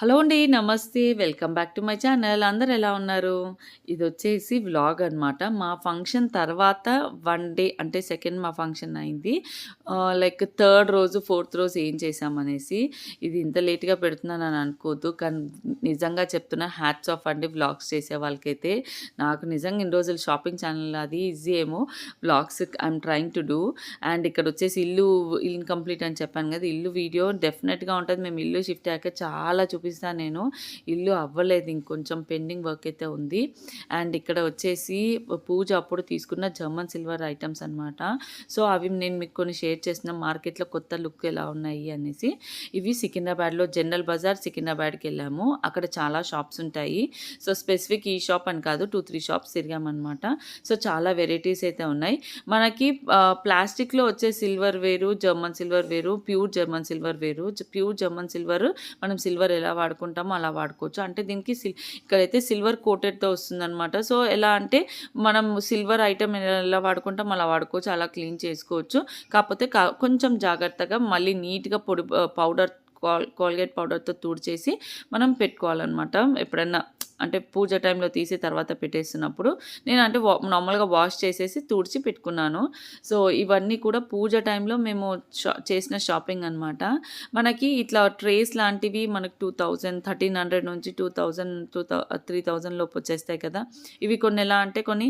Hello అండి. నమస్తే. Welcome back to my channel. అందరు ఎలా ఉన్నారు? ఇది వచ్చేసి వ్లాగ్ అనమాట. మా ఫంక్షన్ తర్వాత వన్ డే అంటే సెకండ్ మా ఫంక్షన్ అయింది. లైక్ థర్డ్ రోజు, ఫోర్త్ రోజు ఏం చేశామనేసి. ఇది ఇంత లేట్‌గా అని అనుకోద్దు కానీ నిజంగా చెప్తున్నా హ్యాట్స్ ఆఫ్ అండి వ్లాగ్స్ చేసే వాళ్ళకైతే. నాకు నిజంగా ఇన్ని రోజులు షాపింగ్ ఛానల్ అది ఈజీ ఏమో vlogs I'm trying to do. And ఇక్కడ వచ్చేసి ఇల్లు ఇన్‌కంప్లీట్ అని చెప్పాను కదా! ఇల్లు వీడియో డెఫినెట్గా ఉంటుంది మేము ఇల్లు షిఫ్ట్ అయ్యాక చాలా చూపిస్తాను నేను. ఇల్లు అవ్వలేదు. ఇంకొంచెం పెండింగ్ వర్క్ అయితే ఉంది. అండ్ ఇక్కడ వచ్చేసి పూజ అప్పుడు తీసుకున్న జర్మన్ సిల్వర్ ఐటమ్స్ అనమాట. సో, అవి నేను మీకు కొన్ని షేర్ చేసిన మార్కెట్‌లో కొత్త లుక్ ఎలా ఉన్నాయి అనేసి. ఇవి సికింద్రాబాద్‌లో జనరల్ బజార్ సికింద్రాబాద్‌కెళ్ళాము. అక్కడ చాలా షాప్స్ ఉంటాయి. సో, స్పెసిఫిక్ ఈ షాప్ అని కాదు 2, 3 షాప్స్ తిరిగామన్నమాట సో, చాలా వెరైటీస్ అయితే ఉన్నాయి. మనకి ప్లాస్టిక్‌లో వచ్చే సిల్వర్ వేరు, జర్మన్ సిల్వర్ వేరు, ప్యూర్ జర్మన్ సిల్వర్ వేరు. ప్యూర్ జర్మన్ సిల్వర్ మనం సిల్వర్ ఎలా వాడుకుంటామో అలా వాడుకోవచ్చు. అంటే దీనికి సిల్ ఇక్కడైతే సిల్వర్ కోటెడ్‌తో వస్తుందనమాట. సో, ఎలా అంటే మనం సిల్వర్ ఐటమ్ ఎలా వాడుకుంటామో అలా వాడుకోవచ్చు. అలా క్లీన్ చేసుకోవచ్చు. కాకపోతే కొంచెం జాగ్రత్తగా మళ్ళీ నీట్‌గా పొడి పౌడర్ కాల్ కోల్గేట్ పౌడర్‌తో తుడిచేసి మనం పెట్టుకోవాలన్నమాట ఎప్పుడన్నా అంటే పూజ టైంలో తీసి తర్వాత పెట్టేస్తున్నప్పుడు. నేను వా నార్మల్‌గా వాష్ చేసేసి తుడిచి పెట్టుకున్నాను. సో, ఇవన్నీ కూడా పూజ టైంలో మేము షా చేసిన షాపింగ్ అనమాట. మనకి ఇట్లా ట్రేస్ లాంటివి మనకు 2000, 1300 నుంచి 2000 టూ థౌ 3000 లోపు వచ్చేస్తాయి కదా! ఇవి కొన్ని ఎలా అంటే కొన్ని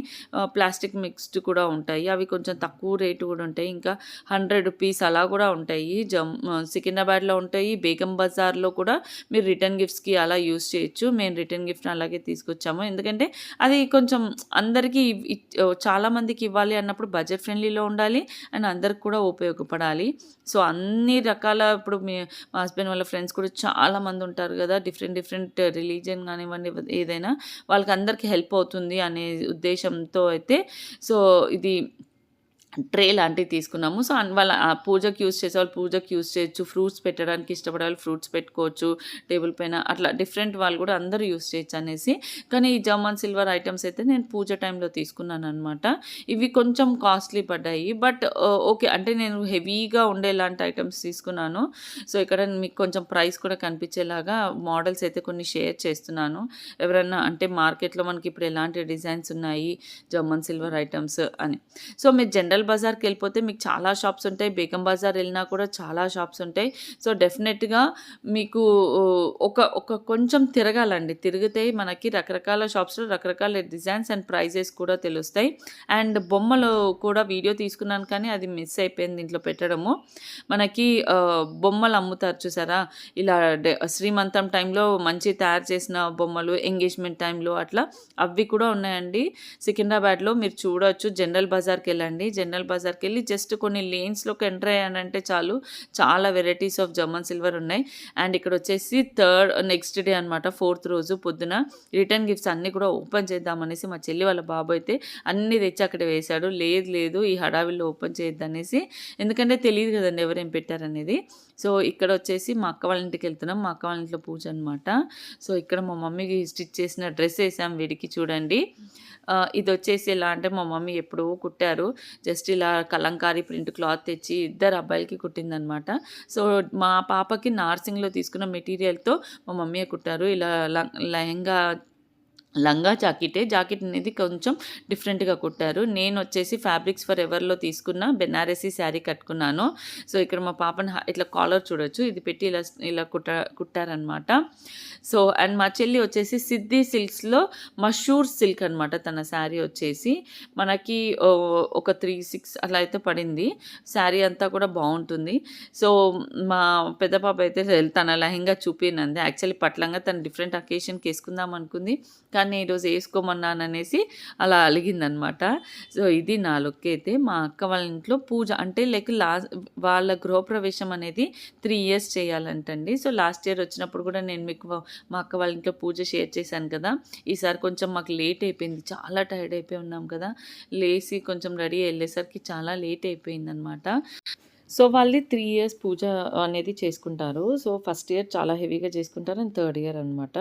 ప్లాస్టిక్ మిక్స్డ్ కూడా ఉంటాయి. అవి కొంచెం తక్కువ రేటు కూడా ఉంటాయి. ఇంకా 100 రూపీస్ అలా కూడా ఉంటాయి. జమ్ సికింద్రాబాద్‌లో ఉంటాయి. బేగం బజార్‌లో కూడా మీరు రిటర్న్ గిఫ్ట్స్‌కి అలా యూస్ చేయొచ్చు. మేము రిటర్న్ గిఫ్ట్ అలా అలాగే తీసుకొచ్చాము. ఎందుకంటే అది కొంచెం అందరికీ చాలా మందికి ఇవ్వాలి అన్నప్పుడు బడ్జెట్ ఫ్రెండ్లీలో ఉండాలి. అండ్ అందరికి కూడా ఉపయోగపడాలి. సో, అన్ని రకాల ఇప్పుడు మీ మా హస్బెండ్ వాళ్ళ ఫ్రెండ్స్ కూడా చాలా మంది ఉంటారు కదా! డిఫరెంట్ డిఫరెంట్ రిలీజియన్ కానివ్వండి ఏదైనా వాళ్ళకి అందరికి హెల్ప్ అవుతుంది అనే ఉద్దేశంతో అయితే సో, ఇది ట్రే లాంటివి తీసుకున్నాము. సో, వాళ్ళ ఆహ్, పూజకి యూజ్ చేసేవాళ్ళు పూజకి యూస్ చేయొచ్చు. ఫ్రూట్స్ పెట్టడానికి ఇష్టపడే వాళ్ళు ఫ్రూట్స్ పెట్టుకోవచ్చు. టేబుల్ పైన అట్లా డిఫరెంట్ వాళ్ళు కూడా అందరూ యూజ్ చేయొచ్చు అనేసి. కానీ ఈ జర్మన్ సిల్వర్ ఐటమ్స్ అయితే నేను పూజ టైంలో తీసుకున్నాను అనమాట ఇవి కొంచెం కాస్ట్‌లీ పడ్డాయి. But okay. అంటే నేను హెవీగా ఉండేలాంటి ఐటమ్స్ తీసుకున్నాను. సో, ఇక్కడ మీకు కొంచెం ప్రైస్ కూడా కనిపించేలాగా మోడల్స్ అయితే కొన్ని షేర్ చేస్తున్నాను. ఎవరన్నా అంటే మార్కెట్‌లో మనకి ఇప్పుడు ఎలాంటి డిజైన్స్ ఉన్నాయి జర్మన్ సిల్వర్ ఐటమ్స్ అని. సో, మీరు జనరల్ బజార్కి వెళ్ళిపోతే మీకు చాలా షాప్స్ ఉంటాయి. బేగం బజార్ వెళ్ళినా కూడా చాలా షాప్స్ ఉంటాయి. సో, డెఫినెట్గా మీకు ఒక ఒక కొంచెం తిరగాలండి. తిరిగితే మనకి రకరకాల షాప్స్‌లో రకరకాల డిజైన్స్ అండ్ ప్రైజెస్ కూడా తెలుస్తాయి. అండ్ బొమ్మలు కూడా వీడియో తీసుకున్నాను కానీ అది మిస్ అయిపోయింది దీంట్లో పెట్టడము. మనకి బొమ్మలు అమ్ముతారు చూసారా? ఇలా శ్రీమంతం టైంలో మంచి తయారు చేసిన బొమ్మలు, ఎంగేజ్‌మెంట్ టైంలో అట్లా అవి కూడా ఉన్నాయండి. సికింద్రాబాద్‌లో మీరు చూడొచ్చు. జనరల్ బజార్కి వెళ్ళండి జనరల్ బజార్కి వెళ్ళి జస్ట్ కొన్ని లేన్స్‌లోకి ఎంటర్ అయ్యానంటే చాలు చాలా వెరైటీస్ ఆఫ్ జర్మన్ సిల్వర్ ఉన్నాయి. అండ్ ఇక్కడ వచ్చేసి థర్డ్ నెక్స్ట్ డే అనమాట. ఫోర్త్ రోజు పొద్దున రిటర్న్ గిఫ్ట్స్ అన్నీ కూడా ఓపెన్ చేద్దామనేసి మా చెల్లి వాళ్ళ బాబు అయితే అన్నీ తెచ్చి అక్కడ వేశాడు. లేదు లేదు ఈ హడావిల్లో ఓపెన్ చేయొద్దనేసి. ఎందుకంటే తెలియదు కదండి ఎవరేం పెట్టారనేది. సో, ఇక్కడ వచ్చేసి మా అక్క వాళ్ళ ఇంటికి వెళ్తున్నాం మా అక్క వాళ్ళ ఇంట్లో పూజ అనమాట. సో, ఇక్కడ మా మమ్మీకి స్టిచ్ చేసిన డ్రెస్ వేసాం వీడికి చూడండి. ఇది వచ్చేసి ఎలా అంటే మా మమ్మీ ఎప్పుడో కుట్టారు. జస్ట్ ఇలా కలంకారీ ప్రింట్ క్లాత్ తెచ్చి ఇద్దరు అబ్బాయిలకి కుట్టిందనమాట. సో, మా పాపకి నార్సింగ్‌లో తీసుకున్న మెటీరియల్‌తో మా మమ్మీయే కుట్టారు. ఇలా ల లెహంగా లంగా జాకెటే. జాకెట్ అనేది కొంచెం డిఫరెంట్‌గా కుట్టారు. నేను వచ్చేసి ఫ్యాబ్రిక్స్ ఫర్ ఎవర్‌లో తీసుకున్న బెనారసీ శారీ కట్టుకున్నాను. సో, ఇక్కడ మా పాపని ఇట్లా కాలర్ చూడొచ్చు. ఇది పెట్టి ఇలా ఇలా కుట్ట కుట్టారనమాట. సో, అండ్ మా చెల్లి వచ్చేసి సిద్ధి సిల్క్స్‌లో మషూర్ సిల్క్ అనమాట తన శారీ వచ్చేసి. మనకి ఒక 3, 6 అలా అయితే పడింది. శారీ అంతా కూడా బాగుంటుంది సో, మా పెద్ద పాప అయితే తన లెహంగా చూపినంది యాక్చువల్లీ పట్లంగా తను డిఫరెంట్ అకేషన్‌కి వేసుకుందాం అనుకుంది. కానీ ఈరోజు ఏసుకోమన్నాననేసి అలా అలిగిందనమాట. సో, ఇది నా లుక్ అయితే. మా అక్క వాళ్ళ ఇంట్లో పూజ అంటే లైక్ లాస్ట్ వాళ్ళ గృహప్రవేశం అనేది త్రీ ఇయర్స్ చేయాలంటండి. సో, లాస్ట్ ఇయర్ వచ్చినప్పుడు కూడా నేను మీకు మా అక్క వాళ్ళ ఇంట్లో పూజ షేర్ చేశాను కదా! ఈసారి కొంచెం మాకు లేట్ అయిపోయింది. చాలా టైర్డ్ అయిపోయి ఉన్నాం కదా! లేసి కొంచెం రెడీ వెళ్ళేసరికి చాలా లేట్ అయిపోయిందనమాట. సో వాళ్ళది త్రీ ఇయర్స్ పూజ అనేది చేసుకుంటారు. సో ఫస్ట్ ఇయర్ చాలా హెవీగా చేసుకుంటారు అండ్ థర్డ్ ఇయర్ అనమాట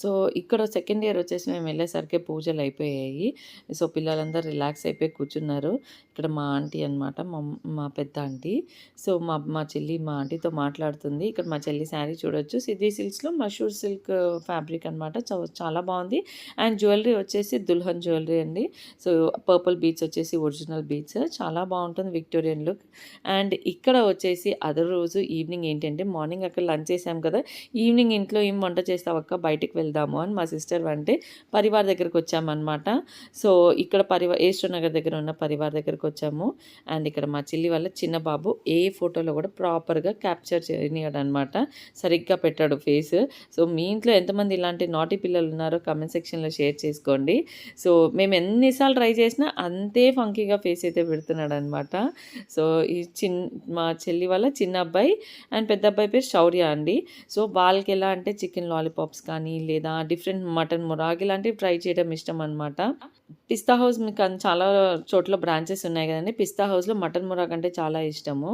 సో ఇక్కడ సెకండ్ ఇయర్ వచ్చేసి మేము వెళ్ళేసరికి పూజలు అయిపోయాయి. సో పిల్లలందరూ రిలాక్స్ అయిపోయి కూర్చున్నారు. ఇక్కడ మా ఆంటీ అనమాట మా మా పెద్ద ఆంటీ. సో మా మా చెల్లి మా ఆంటీతో మాట్లాడుతుంది. ఇక్కడ మా చెల్లి శారీ చూడొచ్చు. సిద్ధి సిల్క్స్లో మషూర్ సిల్క్ ఫ్యాబ్రిక్ అనమాట చాలా బాగుంది. అండ్ జ్యువెలరీ వచ్చేసి దుల్హన్ జ్యువెలరీ అండి. సో పర్పుల్ బీచ్ వచ్చేసి ఒరిజినల్ బీచ్ చాలా బాగుంటుంది విక్టోరియన్ లుక్. అండ్ ఇక్కడ వచ్చేసి అదర్ రోజు ఈవినింగ్ ఏంటంటే మార్నింగ్ అక్కడ లంచ్ చేసాం కదా ఈవినింగ్ ఇంట్లో ఏం వంట చేస్తావక్క బయటికి వెళ్దాము అని మా సిస్టర్ అంటే పరివార్ దగ్గరకు వచ్చామన్నమాట. సో ఇక్కడ పరివార్ ఏశ్వర్ నగర్ దగ్గర ఉన్న పరివార్ దగ్గరకు వచ్చాము. అండ్ ఇక్కడ మా చెల్లి వాళ్ళ చిన్న బాబు ఏ ఫోటోలో కూడా ప్రాపర్గా క్యాప్చర్ చేయనియాడు అనమాట సరిగ్గా పెట్టాడు ఫేస్. సో మీ ఇంట్లో ఎంతమంది ఇలాంటి నాటి పిల్లలు ఉన్నారో కమెంట్ సెక్షన్లో షేర్ చేసుకోండి. సో మేము ఎన్నిసార్లు ట్రై చేసినా అంతే ఫంకీగా ఫేస్ అయితే పెడుతున్నాడు అనమాట సో ఈ చిన్న మా చెల్లి వాళ్ళ చిన్న అబ్బాయి అండ్ పెద్ద అబ్బాయి పేరు శౌర్య అండి. సో వాళ్ళకి ఎలా అంటే చికెన్ లాలీపాప్స్ కానీ లేదా డిఫరెంట్ మటన్ మురాగ్ ఇలాంటివి ట్రై చేయడం ఇష్టం అనమాట పిస్తా హౌస్ మీకు చాలా చోట్ల బ్రాంచెస్ ఉన్నాయి కదండి. పిస్తా హౌస్లో మటన్ మురాగ్ అంటే చాలా ఇష్టము.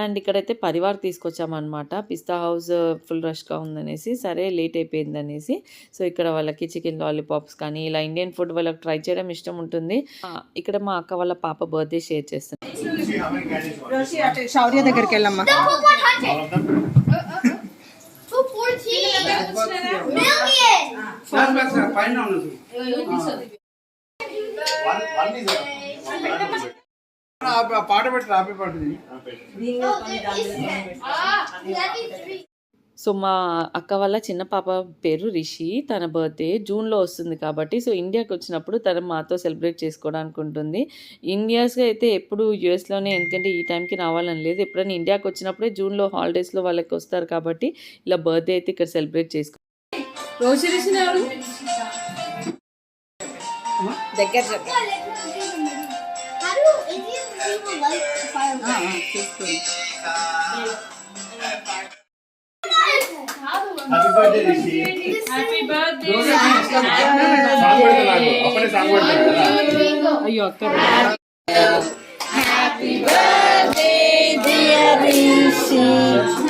అండ్ ఇక్కడైతే పరివార్ తీసుకొచ్చామన్నమాట. పిస్తా హౌస్ ఫుల్ రష్గా ఉందనేసి సరే లేట్ అయిపోయింది అనేసి. సో ఇక్కడ వాళ్ళకి చికెన్ లాలీపాప్స్ కానీ ఇలా ఇండియన్ ఫుడ్ వాళ్ళకి ట్రై చేయడం ఇష్టం ఉంటుంది. ఇక్కడ మా అక్క వాళ్ళ పాప బర్త్డే షేర్ చేస్తాను రోషి అటు శౌర్య దగ్గరికి వెళ్ళమ్మా. Two fourteen. Million. పైన ఉన్నది ఆ పాట పెట్టి రాపి పాటది సో మా అక్క వాళ్ళ చిన్న పాప పేరు రిషి తన బర్త్డే జూన్లో వస్తుంది కాబట్టి సో ఇండియాకి వచ్చినప్పుడు తను మాతో సెలబ్రేట్ చేసుకోవడానికి ఉంటుంది. ఇండియాస్గా అయితే ఎప్పుడు యూఎస్లోనే ఎందుకంటే ఈ టైంకి రావాలని లేదు. ఎప్పుడైనా ఇండియాకి వచ్చినప్పుడే జూన్లో హాలిడేస్లో వాళ్ళకి వస్తారు కాబట్టి ఇలా బర్త్డే అయితే ఇక్కడ సెలబ్రేట్ చేసుకో. రోషి దగ్గర Happy birthday, Rishi. Happy. Happy birthday. Happy birthday. Happy birthday. Dear Rishi.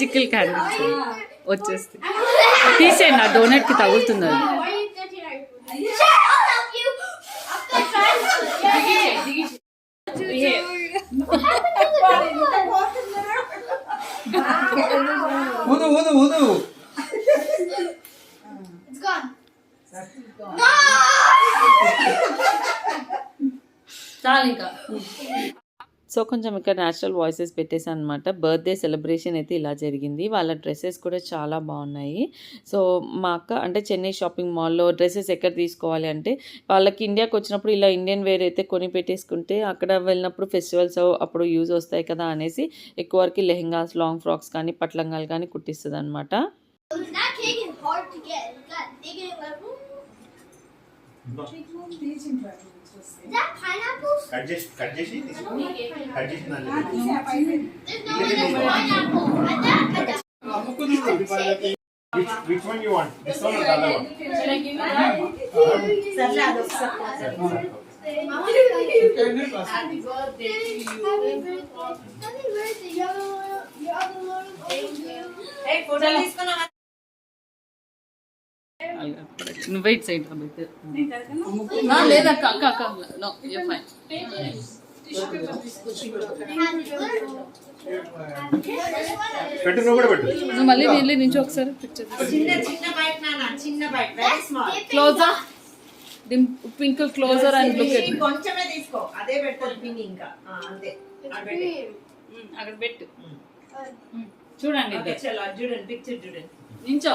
Magical candles వచ్చేస్తే తీసేయండి ఆ డోనట్కి తగులుతుంది అది gone. చాలు ఇంకా. సో కొంచెం ఇక్కడ న్యాచురల్ వాయిసెస్ పెట్టేసాను అనమాట బర్త్డే సెలబ్రేషన్ అయితే ఇలా జరిగింది. వాళ్ళ డ్రెస్సెస్ కూడా చాలా బాగున్నాయి. సో మా అక్క అంటే చెన్నై షాపింగ్ మాల్లో డ్రెస్సెస్ ఎక్కడ తీసుకోవాలి అంటే వాళ్ళకి ఇండియాకి వచ్చినప్పుడు ఇలా ఇండియన్ వేర్ అయితే కొని పెట్టేసుకుంటే అక్కడ వెళ్ళినప్పుడు ఫెస్టివల్స్ అప్పుడు యూజ్ వస్తాయి కదా అనేసి ఎక్కువ వరకు లెహెంగాస్ లాంగ్ ఫ్రాక్స్ కానీ పట్లంగాలు కానీ కుట్టిస్తుంది అనమాట to get. It's got negative level. Is that pineapples? Cut చేసి కట్ చేసి కట్ చేసి There's no way there's pineapple. And that, and that. Which, which one you want? This one or the other one? సర్లే అది ఒకసారి Happy birthday to you. Happy birthday. Happy birthday. Your other little, your other little. Thank you. Photo తీసుకున్నా నువ్వు wait side లేదక్క. అక్క అక్క no you fine Happy birthday. పెట్టు నువ్వు కూడా పెట్టు. నువ్వు మళ్ళీ వెళ్ళి నుంచి ఒకసారి పిక్చర్ చిన్న చిన్న బైట్ నాన్న చిన్న bite very small closer pink closer and look కొంచెమే తీసుకో. అదే పెట్టాలి పిన్ ఇంకా. ఆ, అంతే. అది పెట్టు. అక్కడ పెట్టు. చూడండి ఓకే, చలో అది చూడండి పిక్చర్ చూడండి. నించో.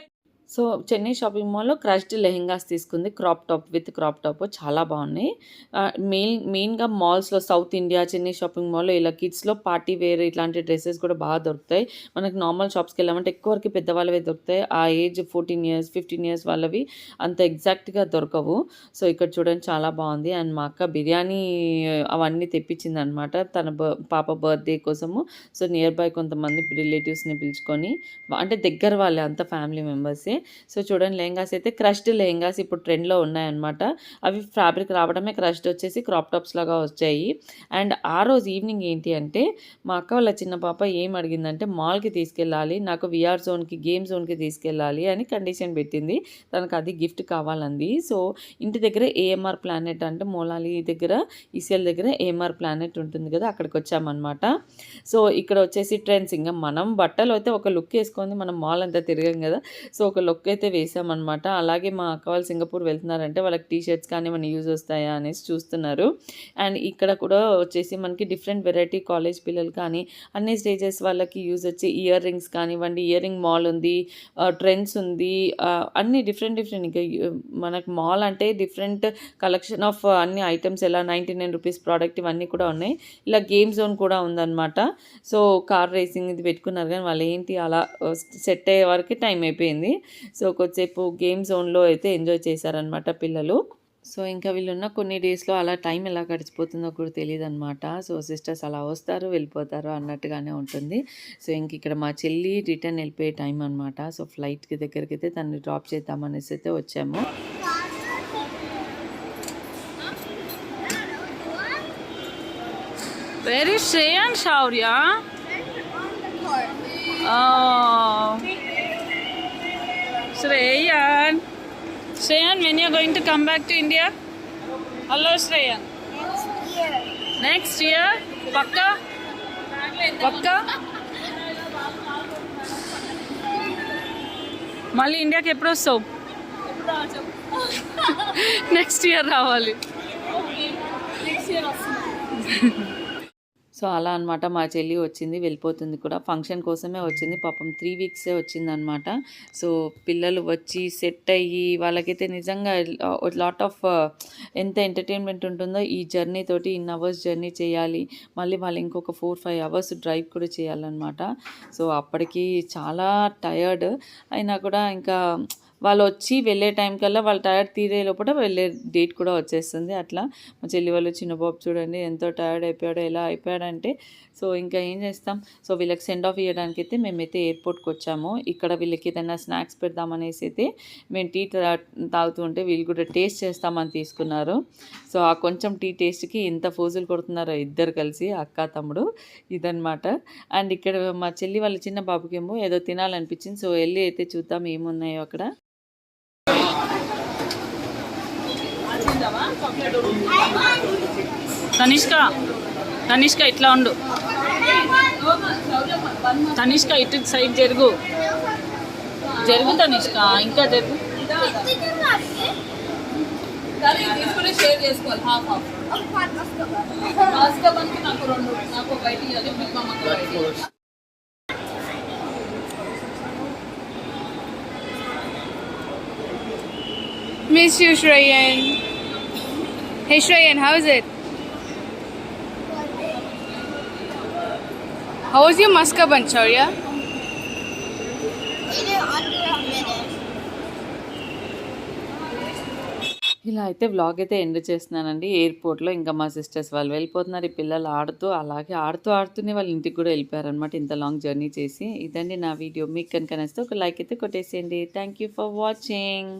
సో చెన్నై షాపింగ్ మాల్లో క్రష్డ్ లెహెంగాస్ తీసుకుంది. Crop top with crop top చాలా బాగున్నాయి. మెయిన్ మెయిన్గా మాల్స్లో సౌత్ ఇండియా చెన్నై షాపింగ్ మాల్లో ఇలా కిడ్స్లో పార్టీ వేర్ ఇట్లాంటి డ్రెస్సెస్ కూడా బాగా దొరుకుతాయి. మనకి నార్మల్ షాప్స్కి వెళ్ళామంటే ఎక్కువ వరకు పెద్దవాళ్ళవే దొరుకుతాయి. ఆ age fourteen years fifteen years వాళ్ళవి అంత ఎగ్జాక్ట్గా దొరకవు. సో ఇక్కడ చూడండి చాలా బాగుంది. అండ్ మా అక్క బిర్యానీ అవన్నీ తెప్పించింది అనమాట తన బ పాప బర్త్డే కోసము. సో నియర్ బై కొంతమంది రిలేటివ్స్ని పిలుచుకొని అంటే దగ్గర వాళ్ళే అంత ఫ్యామిలీ మెంబర్సే. సో చూడండి లెహంగాస్ అయితే క్రష్డ్ లెహంగాస్ ఇప్పుడు ట్రెండ్లో ఉన్నాయన్నమాట. అవి ఫ్యాబ్రిక్ రావడమే క్రష్డ్ వచ్చేసి క్రాప్ టాప్స్ లాగా వచ్చాయి. అండ్ ఆ రోజు ఈవినింగ్ ఏంటి అంటే మా అక్క వాళ్ళ చిన్న పాప ఏం అడిగిందంటే మాల్కి తీసుకెళ్ళాలి నాకు విఆర్ జోన్కి గేమ్ జోన్కి తీసుకెళ్ళాలి అని కండిషన్ పెట్టింది. తనకు అది గిఫ్ట్ కావాలంది. సో ఇంటి దగ్గర ఏఎంఆర్ ప్లానెట్ అంటే మోలాలి దగ్గర ఈసీఎల్ దగ్గర ఏఎంఆర్ ప్లానెట్ ఉంటుంది కదా అక్కడికి వచ్చామన్నమాట. సో ఇక్కడ వచ్చేసి ట్రెండ్స్ ఇంకా మనం. బట్టలు అయితే ఒక లుక్ వేసుకొని మనం మాల్ అంతా తిరిగాం కదా సో ఒక లుక్ అయితే వేసామన్నమాట. అలాగే మా అక్క వాళ్ళు సింగపూర్ వెళ్తున్నారంటే వాళ్ళకి టీ షర్ట్స్ కానీ మన యూజ్ వస్తాయా అనేసి చూస్తున్నారు. అండ్ ఇక్కడ కూడా వచ్చేసి మనకి డిఫరెంట్ వెరైటీ కాలేజ్ పిల్లలు కానీ అన్ని స్టేజెస్ వాళ్ళకి యూజ్ వచ్చే ఇయర్ రింగ్స్ కానివ్వండి ఇయర్ రింగ్ మాల్ ఉంది ట్రెండ్స్ ఉంది అన్ని డిఫరెంట్ డిఫరెంట్. ఇంకా మనకు మాల్ అంటే డిఫరెంట్ కలెక్షన్ ఆఫ్ అన్ని ఐటమ్స్ ఎలా నైంటీ నైన్ రూపీస్ ప్రోడక్ట్ ఇవన్నీ కూడా ఉన్నాయి. ఇలా గేమ్ జోన్ కూడా ఉందన్నమాట. సో కార్ రేసింగ్ ఇది పెట్టుకున్నారు కానీ వాళ్ళు ఏంటి అలా సెట్ అయ్యే వరకు టైం అయిపోయింది. సో కొద్దిసేపు గేమ్ జోన్లో అయితే ఎంజాయ్ చేశారనమాట పిల్లలు. సో ఇంకా వీళ్ళున్న కొన్ని డేస్లో అలా టైం ఎలా గడిచిపోతుందో కూడా తెలియదు అనమాట సో సిస్టర్స్ అలా వస్తారు వెళ్ళిపోతారు అన్నట్టుగానే ఉంటుంది. సో ఇంక ఇక్కడ మా చెల్లి రిటర్న్ వెళ్ళిపోయే టైం అనమాట సో ఫ్లైట్కి దగ్గరికి అయితే తనని డ్రాప్ చేద్దామనేసి అయితే వచ్చాము. Very Shreyan Shaurya Shreyan Shreyan when you're going to come back to India? Hello, Shreyan next year పక్కా పక్కా మళ్ళీ ఇండియాకి ఎప్పుడు వస్తావు? నెక్స్ట్ ఇయర్ రావాలి. సో అలా అనమాట మా చెల్లి వచ్చింది వెళ్ళిపోతుంది కూడా. ఫంక్షన్ కోసమే వచ్చింది పాపం త్రీ వీక్సే వచ్చిందనమాట సో పిల్లలు వచ్చి సెట్ అయ్యి వాళ్ళకైతే నిజంగా లాట్ ఆఫ్ ఎంత ఎంటర్టైన్మెంట్ ఉంటుందో ఈ జర్నీ తోటి ఇన్ అవర్స్ జర్నీ చేయాలి. మళ్ళీ వాళ్ళు ఇంకొక ఫోర్ ఫైవ్ అవర్స్ డ్రైవ్ కూడా చేయాలన్నమాట. సో అప్పటికి చాలా టయర్డ్ అయినా కూడా ఇంకా వాళ్ళు వచ్చి వెళ్ళే టైం కల్లా వాళ్ళ టైర్డ్ తీరే లోపల వెళ్ళే డేట్ కూడా వచ్చేస్తుంది అట్లా. మా చెల్లి వాళ్ళు చిన్న బాబు చూడండి ఎంతో టైర్డ్ అయిపోయాడో ఎలా అయిపోయాడంటే సో ఇంకా ఏం చేస్తాం? సో వీళ్ళకి సెండ్ ఆఫ్ ఇవ్వడానికి అయితే మేమైతే ఎయిర్పోర్ట్కి వచ్చాము. ఇక్కడ వీళ్ళకి ఏదైనా స్నాక్స్ పెడదామనేసి అయితే మేము టీ తా- తాగుతూ ఉంటే వీళ్ళు కూడా టేస్ట్ చేస్తామని తీసుకున్నారు. సో ఆ కొంచెం టీ టేస్ట్కి ఎంత ఫోజులు కొడుతున్నారో ఇద్దరు కలిసి అక్క తమ్ముడు ఇదనమాట అండ్ ఇక్కడ మా చెల్లి వాళ్ళ చిన్న బాబుకేమో ఏదో తినాలనిపించింది. సో వెళ్ళి అయితే చూద్దాం ఏమున్నాయో అక్కడ. తనిష్క తనిష్క ఇట్లా ఉండు. తనిష్క ఇటు సైడ్ జరుగు. జరుగు తనిష్క ఇంకా జరుగు. తీసుకుని షేర్ చేసుకోవాలి. హాఫ్ హాఫ్ భాస్కర్కి నాకు రెండు నాకు ఒక ఐటీ ఇవ్వాలి మీకు అమ్మకు ఒక IT Miss you, Shreyan. Hey, Shreyan, how is it? How was your Muska Bancharya? ఇలా అయితే వ్లాగ్ అయితే ఎండ్ చేస్తున్నానండి. ఎయిర్పోర్ట్లో ఇంకా మా సిస్టర్స్ వాళ్ళు వెళ్ళిపోతున్నారు. ఈ పిల్లలు ఆడుతూ అలాగే ఆడుతూ ఆడుతూనే వాళ్ళ ఇంటికి కూడా వెళ్ళిపోయారనమాట ఇంత లాంగ్ జర్నీ చేసి. ఇదండి నా వీడియో మీకు కనుక నచ్చితే ఒక లైక్ అయితే కొట్టేసేయండి. Thank you for watching